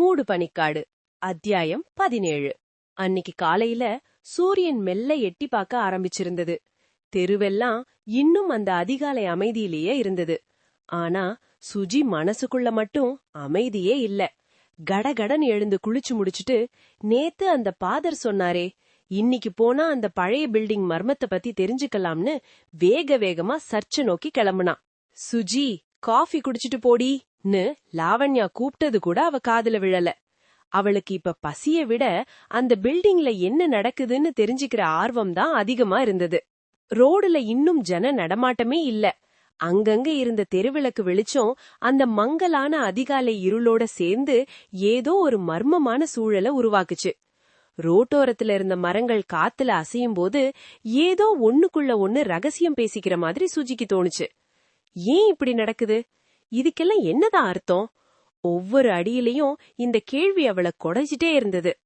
மூடு பனிக்காடு. அத்தியாயம் பதினேழு. அன்னிக்கு காலையில சூரியன் மெல்ல எட்டி பார்க்க ஆரம்பிச்சிருந்தது. தெருவெல்லாம் இன்னும் அந்த அதிகாலை அமைதியிலேயே இருந்தது. ஆனா சுஜி மனசுக்குள்ள மட்டும் அமைதியே இல்ல. கடகடன் எழுந்து குளிச்சு முடிச்சிட்டு நேத்து அந்த பாதர் சொன்னாரே இன்னிக்கு போனா அந்த பழைய பில்டிங் மர்மத்தை பத்தி தெரிஞ்சுக்கலாம்னு வேக வேகமா சர்ச்ச நோக்கி கிளம்புனான். சுஜி காஃபி குடிச்சிட்டு ன்னு லாவண்யா கூப்பிட்டது கூட அவ காதுல விழல. அவளுக்கு இப்ப பசிய விட அந்த பில்டிங்ல என்ன நடக்குதுன்னு தெரிஞ்சுக்கிற ஆர்வம் தான் அதிகமா இருந்தது. ரோடுல இன்னும் ஜன நடமாட்டமே இல்ல. அங்கங்க இருந்த தெருவிளக்கு வெளிச்சம் அந்த மங்கலான அதிகாலை இருளோட சேர்ந்து ஏதோ ஒரு மர்மமான சூழலை உருவாக்குச்சு. ரோட்டோரத்துல இருந்த மரங்கள் காத்துல அசையும் போது ஏதோ ஒண்ணுக்குள்ள ஒண்ணு ரகசியம் பேசிக்கிற மாதிரி சுஜிக்கு தோணுச்சு. ஏன் இப்படி நடக்குது? இதுக்கெல்லாம் என்னதான் அர்த்தம்? ஒவ்வொரு அடியிலையும் இந்த கேள்வி அவளை கொடைஞ்சிட்டே இருந்தது.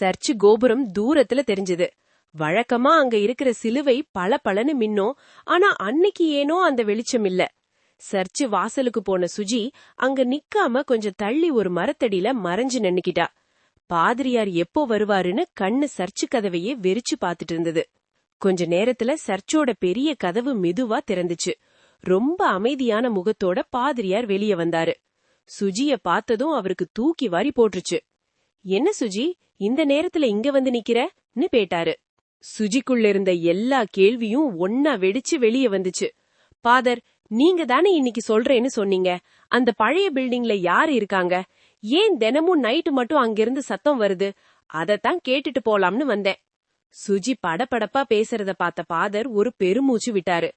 சர்ச்சு கோபுரம் தூரத்துல தெரிஞ்சது. வழக்கமா அங்க இருக்கிற சிலுவை பல பலன்னு மின்னும். ஆனா அன்னைக்கு ஏனோ அந்த வெளிச்சம் இல்ல. சர்ச்சு வாசலுக்கு போன சுஜி அங்க நிக்காம கொஞ்சம் தள்ளி ஒரு மரத்தடியில மறைஞ்சு நின்னுக்கிட்டா. பாதிரியார் எப்போ வருவாருன்னு கண்ணு சர்ச்சு கதவையே வெறிச்சு பாத்துட்டு இருந்தது. கொஞ்ச நேரத்துல சர்ச்சோட பெரிய கதவு மெதுவா திறந்துச்சு. ரொம்ப அமைதியான முகத்தோட பாதிரியார் வெளிய வந்தாரு. சுஜிய பார்த்ததும் அவருக்கு தூக்கி வாரி போட்டுருச்சு. என்ன சுஜி இந்த நேரத்துல இங்க வந்து நிக்கிறன்னு பேட்டாரு சுஜிக்குள்ள இருந்த எல்லா கேள்வியும் ஒன்னா வெடிச்சு வெளிய வந்துச்சு. பாதர் நீங்க தானே இன்னைக்கு சொல்றேன்னு சொன்னீங்க. அந்த பழைய பில்டிங்ல யாரு இருக்காங்க? ஏன் தினமும் நைட்டு மட்டும் அங்கிருந்து சத்தம் வருது? அதத்தான் கேட்டுட்டு போலாம்னு வந்தேன். சுஜி படபடப்பா பேசுறத பார்த்த பாதர் ஒரு பெருமூச்சு விட்டாரு.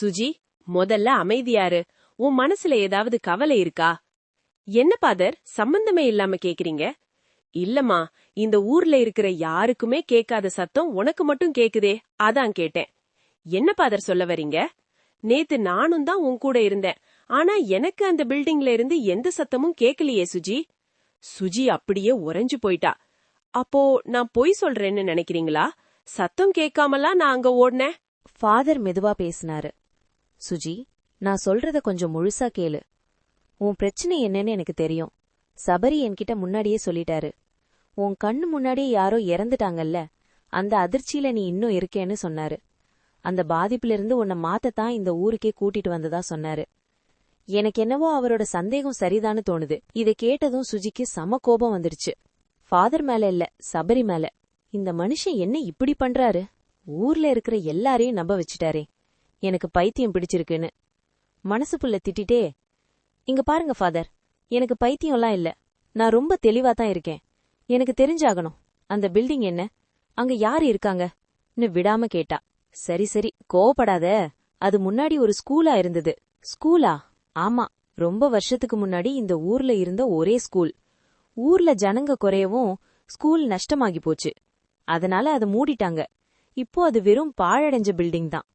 சுஜி முதல்ல அமைதியாரு. உன் மனசுல ஏதாவது கவலை இருக்கா? என்ன பாதர் சம்பந்தமே இல்லாம கேக்குறீங்க? இல்லம்மா இந்த ஊர்ல இருக்கிற யாருக்குமே கேட்காத சத்தம் உனக்கு மட்டும் கேக்குதே அதான் கேட்டேன். என்ன பாதர் சொல்ல வரீங்க? நேத்து நானும் தான் உன் கூட இருந்தேன். ஆனா எனக்கு அந்த பில்டிங்ல இருந்து எந்த சத்தமும் கேக்கலையே சுஜி. சுஜி அப்படியே உறைஞ்சு போயிட்டா. அப்போ நான் பொய் சொல்றேன்னு நினைக்கிறீங்களா? சத்தம் கேட்காமலாம் நான் அங்க ஓடினேன்? ஃபாதர் மெதுவா பேசினாரு. சுஜி நான் சொல்றத கொஞ்சம் முழுசா கேளு. உன் பிரச்சனை என்னன்னு எனக்கு தெரியும். சபரி என்கிட்ட முன்னாடியே சொல்லிட்டாரு. உன் கண்ணு முன்னாடியே யாரோ இறந்துட்டாங்கல்ல அந்த அதிர்ச்சியில நீ இன்னும் இருக்கேன்னு சொன்னாரு. அந்த பாதிப்பிலிருந்து உன்னை மாத்தத்தான் இந்த ஊருக்கே கூட்டிட்டு வந்ததா சொன்னாரு. எனக்கு என்னவோ அவரோட சந்தேகம் சரிதான்னு தோணுது. இதை கேட்டதும் சுஜிக்கு சம கோபம் வந்துடுச்சு. ஃபாதர் மேல இல்ல சபரி மேல. இந்த மனுஷன் என்ன இப்படி பண்றாரு? ஊர்ல இருக்கிற எல்லாரையும் நம்ப வச்சுட்டாரே. எனக்கு பைத்தியம் பிடிச்சிருக்குன்னு. மனசுக்குள்ள திட்டிட்டே இங்க பாருங்க ஃபாதர் எனக்கு பைத்தியம்லாம் இல்ல. நான் ரொம்ப தெளிவா தான் இருக்கேன். எனக்கு தெரிஞ்சாகணும். அந்த பில்டிங் என்ன? அங்க யாரு இருக்காங்கன்னு விடாம கேட்டா. சரி சரி கோவப்படாத. அது முன்னாடி ஒரு ஸ்கூலா இருந்தது. ஸ்கூலா? ஆமா ரொம்ப வருஷத்துக்கு முன்னாடி இந்த ஊர்ல இருந்த ஒரே ஸ்கூல். ஊர்ல ஜனங்க குறையவும் ஸ்கூல் நஷ்டமாகி போச்சு. அதனால அதை மூடிட்டாங்க. இப்போ அது வெறும் பாழடைஞ்ச பில்டிங் தான்.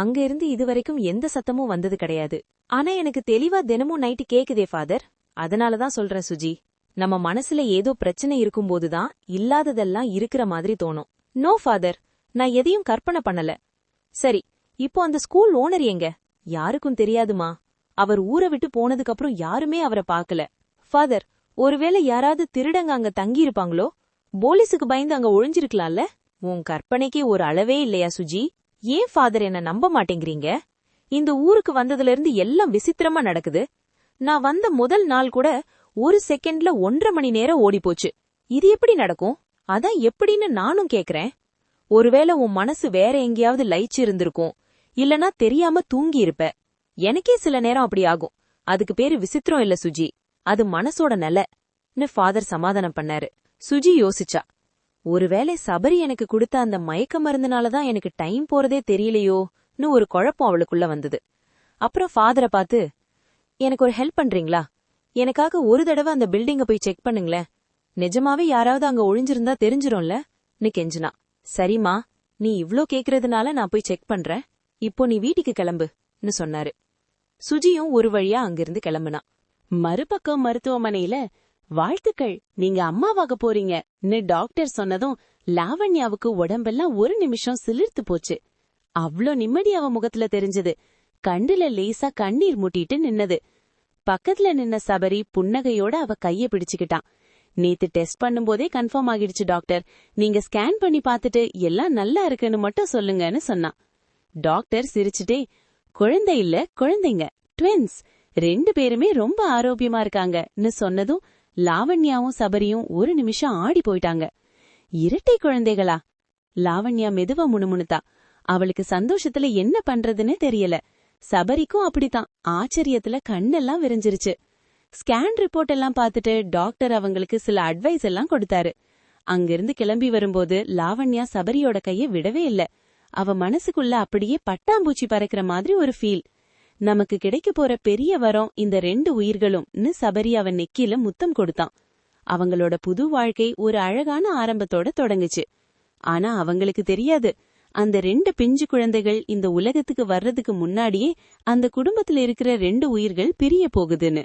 அங்க இருந்து இதுவரைக்கும் எந்த சத்தமும் வந்தது கிடையாது. ஆனா எனக்கு தெளிவா தினமும் நைட்டு கேக்குதே ஃபாதர் அதனாலதான் சொல்றேன் சுஜி. நம்ம மனசுல ஏதோ பிரச்சனை இருக்கும்போதுதான் இல்லாததெல்லாம் இருக்கிற மாதிரி தோணும். நோ ஃபாதர் நான் எதையும் கற்பனை பண்ணல. சரி இப்போ அந்த ஸ்கூல் ஓனர் எங்க? யாருக்கும் தெரியாதுமா? அவர் ஊரை விட்டு போனதுக்கு அப்புறம் யாருமே அவரை பார்க்கல. ஃபாதர் ஒருவேளை யாராவது திருடங்க அங்க தங்கி இருப்பாங்களோ? போலீஸுக்கு பயந்து அங்க ஒழிஞ்சிருக்கலாம்ல உன் கற்பனைக்கே ஒரு அளவே இல்லையா சுஜி? ஏன் ஃபாதர் என்ன நம்ப மாட்டேங்கிறீங்க? இந்த ஊருக்கு வந்ததுல இருந்து எல்லாம் விசித்திரமா நடக்குது. நான் வந்த முதல் நாள் கூட ஒரு செகண்ட்ல ஒன்றரை மணி நேரம் ஓடி போச்சு இது எப்படி நடக்கும்? அதான் எப்படின்னு நானும் கேக்குறேன். ஒருவேளை உன் மனசு வேற எங்கேயாவது லயிச்சு இருந்திருக்கும். இல்லனா தெரியாம தூங்கி இருப்ப. எனக்கே சில நேரம் அப்படி ஆகும். அதுக்கு பேரு விசித்திரம் இல்ல சுஜி. அது மனசோட நிலைன்னு ஃபாதர் சமாதானம் பண்ணாரு. சுஜி யோசிச்சா. ஒருவேளை சபரி எனக்கு கொடுத்த அந்த மயக்க மருந்துனாலதான் எனக்கு டைம் போறதே தெரியலையோன்னு ஒரு குழப்பம் அவளுக்குள்ள வந்தது. அப்புறம் ஃபாதரை பார்த்து எனக்கு ஒரு ஹெல்ப் பண்றீங்களா? எனக்காக ஒரு தடவை அந்த பில்டிங்க போய் செக் பண்ணுங்களேன். நிஜமாவே யாராவது அங்க ஒழிஞ்சிருந்தா தெரிஞ்சிரும்ல கெஞ்சினா. சரிம்மா நீ இவ்ளோ கேக்குறதுனால நான் போய் செக் பண்றேன். இப்போ நீ வீட்டுக்கு கிளம்புன்னு சொன்னாரு. சுஜியும் ஒரு வழியா அங்கிருந்து கிளம்புனா. மறுபக்கம் மருத்துவமனையில வாழ்த்துக்கள். நீங்க அம்மாவாக போறீங்கன்னு டாக்டர் சொன்னதும் லாவண்யாவுக்கு உடம்பெல்லாம் ஒரு நிமிஷம் சிலிர்த்து போச்சு. அவ்ளோ நிம்மதி அவ முகத்துல தெரிஞ்சது. கண்டுல லேசா கண்ணீர் முட்டிட்டு நின்னது. பக்கத்துல நின்ன சபரி புன்னகையோட அவ கைய பிடிச்சுக்கிட்டான். நேத்து டெஸ்ட் பண்ணும்போதே கன்ஃபார்ம் ஆகிடுச்சு டாக்டர். நீங்க ஸ்கேன் பண்ணி பார்த்துட்டு எல்லாம் நல்லா இருக்குன்னு மட்டும் சொல்லுங்கன்னு சொன்னான். டாக்டர் சிரிச்சுட்டே குழந்தை இல்ல குழந்தைங்க ட்வின்ஸ். ரெண்டு பேருமே ரொம்ப ஆரோக்கியமா இருக்காங்கன்னு சொன்னதும் லாவண்யாவும் சபரியும் ஒரு நிமிஷம் ஆடி போயிட்டாங்க. இரட்டை குழந்தைகளா? லாவண்யா மெதுவா முணுமுணுத்தா. அவளுக்கு சந்தோஷத்துல என்ன பண்றதுன்னு தெரியல. சபரிக்கும் அப்படித்தான். ஆச்சரியத்துல கண்ணெல்லாம் விரிஞ்சிருச்சு. ஸ்கேன் ரிப்போர்ட் எல்லாம் பார்த்துட்டு டாக்டர் அவங்களுக்கு சில அட்வைஸ் எல்லாம் கொடுத்தாரு. அங்கிருந்து கிளம்பி வரும்போது லாவண்யா சபரியோட கைய விடவே இல்ல. அவ மனசுக்குள்ள அப்படியே பட்டாம்பூச்சி பறக்கிற மாதிரி ஒரு ஃபீல். நமக்கு கிடைக்க போற பெரிய வரம் இந்த ரெண்டு உயிர்களும்னு சபரி அவன் நெக்கில முத்தம் கொடுத்தான். அவங்களோட புது வாழ்க்கை ஒரு அழகான ஆரம்பத்தோட தொடங்குச்சு. ஆனா அவங்களுக்கு தெரியாது அந்த ரெண்டு பிஞ்சு குழந்தைகள் இந்த உலகத்துக்கு வர்றதுக்கு முன்னாடியே அந்த குடும்பத்துல இருக்கிற ரெண்டு உயிர்கள் பிரிய போகுதுன்னு.